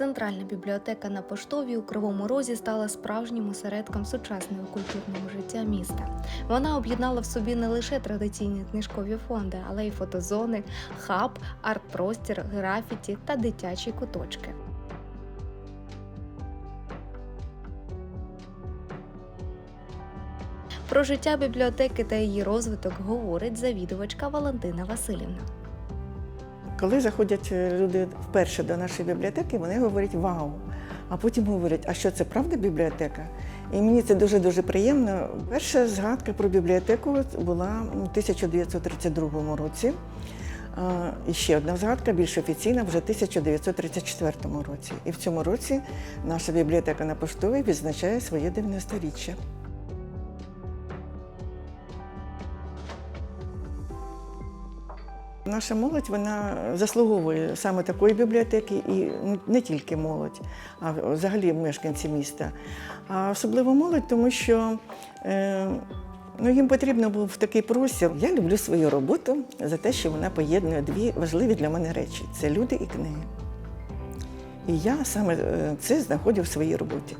Центральна бібліотека на поштовій у Кривому Розі стала справжнім осередком сучасного культурного життя міста. Вона об'єднала в собі не лише традиційні книжкові фонди, але й фотозони, хаб, арт-простір, графіті та дитячі куточки. Про життя бібліотеки та її розвиток говорить завідувачка Валентина Васильівна. Коли заходять е, люди вперше до нашої бібліотеки, вони говорять вау. А потім говорять, а що це правда бібліотека? І мені це дуже-дуже приємно. Перша згадка про бібліотеку була у 1932 році. І ще одна згадка, більш офіційна, вже в 1934 році. І в цьому році наша бібліотека на поштовій відзначає своє 90-річчя. Наша молодь вона заслуговує саме такої бібліотеки, і не тільки молодь, а взагалі мешканці міста. А особливо молодь, тому що е, ну, їм потрібно був такий простір. Я люблю свою роботу за те, що вона поєднує дві важливі для мене речі це люди і книги. І я саме е, це знаходжу в своїй роботі.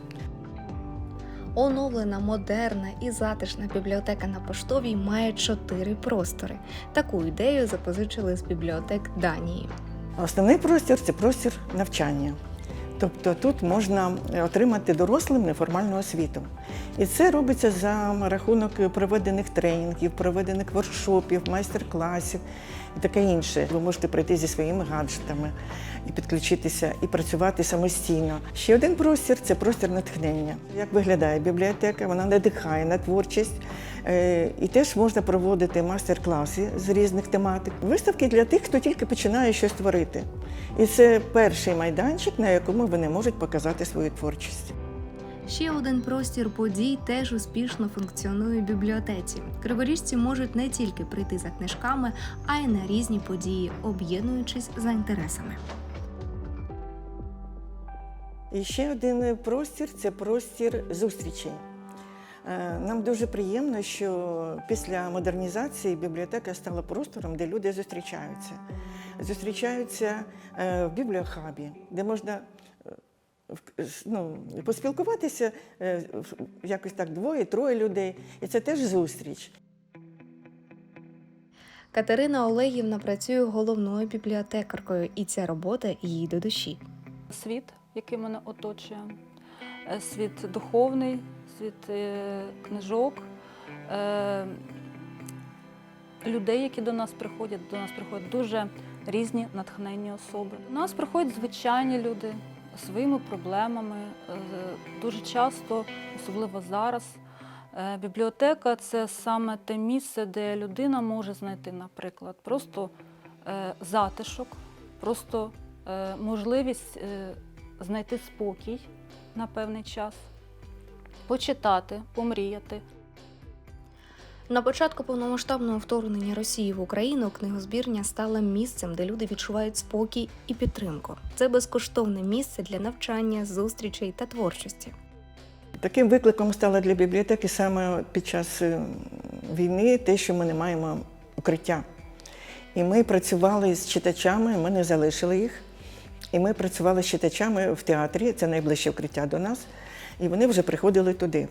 Оновлена, модерна і затишна бібліотека на поштовій має чотири простори. Таку ідею запозичили з бібліотек Данії. Основний простір це простір навчання. Тобто тут можна отримати дорослим неформальну освіту. І це робиться за рахунок проведених тренінгів, проведених воркшопів, майстер-класів і таке інше. Ви можете прийти зі своїми гаджетами і підключитися, і працювати самостійно. Ще один простір це простір натхнення. Як виглядає бібліотека? Вона надихає на творчість. Е, І теж можна проводити майстер-класи з різних тематик. Виставки для тих, хто тільки починає щось творити. І це перший майданчик, на якому вони можуть показати свою творчість. Ще один простір подій теж успішно функціонує в бібліотеці. Криворіжці можуть не тільки прийти за книжками, а й на різні події, об'єднуючись за інтересами. І ще один простір це простір зустрічей. Е, Нам дуже приємно, що після модернізації бібліотека стала простором, де люди зустрічаються. Зустрічаються е, в бібліохабі, де можна е, ну, поспілкуватися якось так двоє-троє людей. І це теж зустріч. Катерина Олегівна працює головною бібліотекаркою, і ця робота їй до душі. світ, який мене оточує, світ духовний, світ е, книжок, е, людей, які до нас приходять. До нас приходять дуже різні натхненні особи. До нас приходять звичайні люди зі своїми проблемами. Е, Дуже часто, особливо зараз, бібліотека це саме те місце, де людина може знайти, наприклад, просто затишок, просто можливість знайти спокій на певний час, почитати, помріяти. На початку повномасштабного вторгнення Росії в Україну книгозбірня стала місцем, де люди відчувають спокій і підтримку. Це безкоштовне місце для навчання, зустрічей та творчості. Таким викликом стало для бібліотеки саме під час е, війни те, що ми не маємо укриття. І ми працювали з читачами, ми не залишили їх. І ми працювали з читачами в театрі, це найближче укриття до нас, і вони вже приходили туди.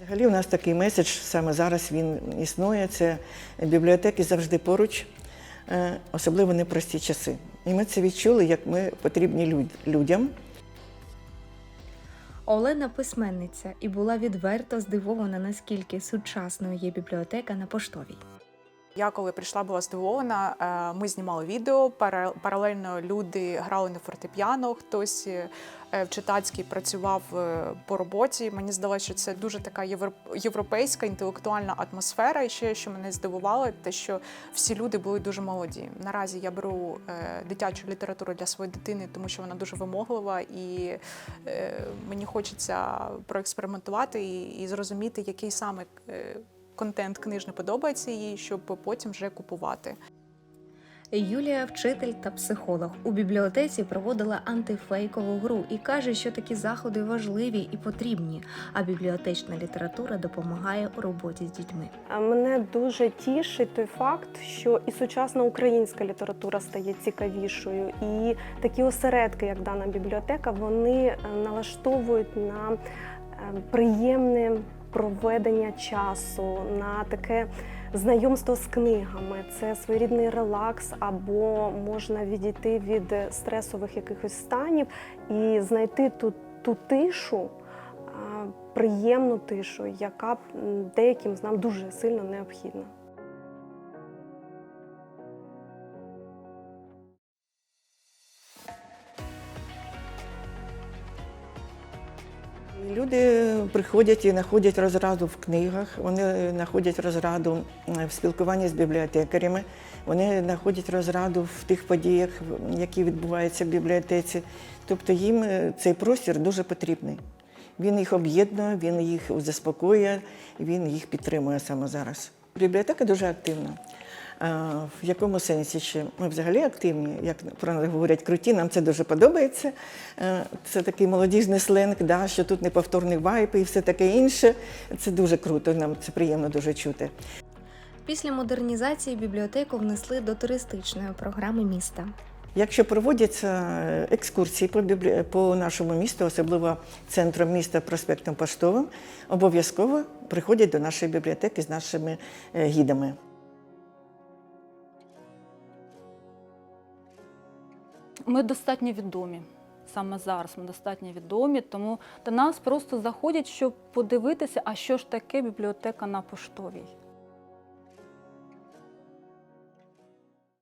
Взагалі, у нас такий меседж, саме зараз він існує. Це бібліотеки завжди поруч, е, особливо непрості часи. І ми це відчули, як ми потрібні люд- людям. Олена письменниця і була відверто здивована, наскільки сучасною є бібліотека на поштовій. Я коли прийшла, була здивована. Е, Ми знімали відео. Паралельно люди грали на фортепіано. Хтось е, в читацькій працював е, по роботі. Мені здалося, що це дуже така європейська інтелектуальна атмосфера. І ще що мене здивувало, те, що всі люди були дуже молоді. Наразі я беру е, дитячу літературу для своєї дитини, тому що вона дуже вимоглива, і е, мені хочеться проекспериментувати і зрозуміти, який саме. Контент книжний подобається їй, щоб потім вже купувати. Юлія вчитель та психолог. У бібліотеці проводила антифейкову гру і каже, що такі заходи важливі і потрібні, а бібліотечна література допомагає у роботі з дітьми. А Мене дуже тішить той факт, що і сучасна українська література стає цікавішою, і такі осередки, як дана бібліотека, вони е, налаштовують на е, приємне проведення часу, на таке знайомство з книгами. Це своєрідний релакс, або можна відійти від стресових якихось станів і знайти ту, ту тишу. Приємну тишу, яка деяким з нам дуже сильно необхідна. Люди приходять і знаходять розраду в книгах, вони знаходять розраду в спілкуванні з бібліотекарями, вони знаходять розраду в тих подіях, які відбуваються в бібліотеці. Тобто їм е, цей простір дуже потрібний. Він їх об'єднує, він їх заспокоює, він їх підтримує саме зараз. Бібліотека дуже активна. А, В якому сенсі ще ми взагалі активні, як про нас говорять круті, нам це дуже подобається. Е, Це такий молодіжний сленг, да, що тут неповторний вайп і все таке інше. Це дуже круто, нам це приємно дуже чути. Після модернізації бібліотеку внесли до туристичної програми міста. Якщо проводяться е, екскурсії по, біблі... по нашому місту, особливо центром міста проспектом Поштовим, обов'язково приходять до нашої бібліотеки з нашими е, гідами. Ми достатньо відомі. Саме зараз ми достатньо відомі, тому до нас просто заходять, щоб подивитися, а що ж таке бібліотека на поштовій.